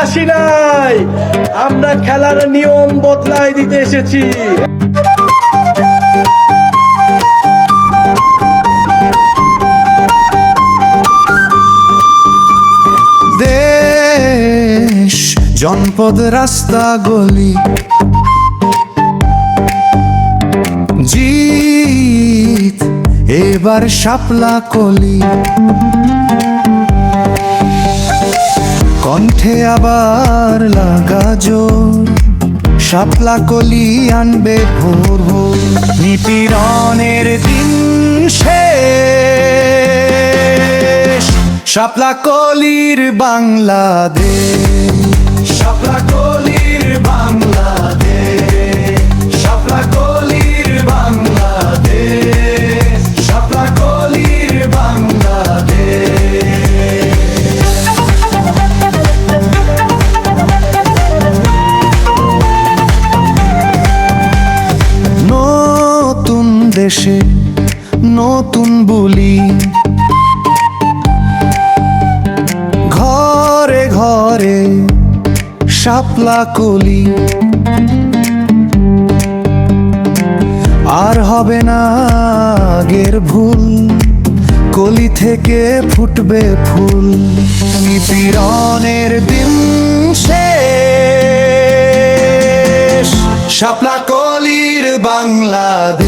আসি নাই। আমরা খেলার নিয়ম বদলাই দিতে এসেছি। জনপদ রাস্তা গলি। জিত, এবার শাপলা কলি। কণ্ঠে আবার লাগা জোর। সাপলা কলি আনবে ভোর ভোর। নিপীড়নের দিন শেষ। সাপলা কলির বাংলাদেশ। সাপলা কলির বাংলাদেশ। দেশে নতুন বুলি। ঘরে ঘরে শাপলা কলি। আর হবে না আগের ভুল, কলি থেকে ফুটবে ফুল। নিপীড়নের দিন শেষ। শাপলা কলির বাংলাদেশ।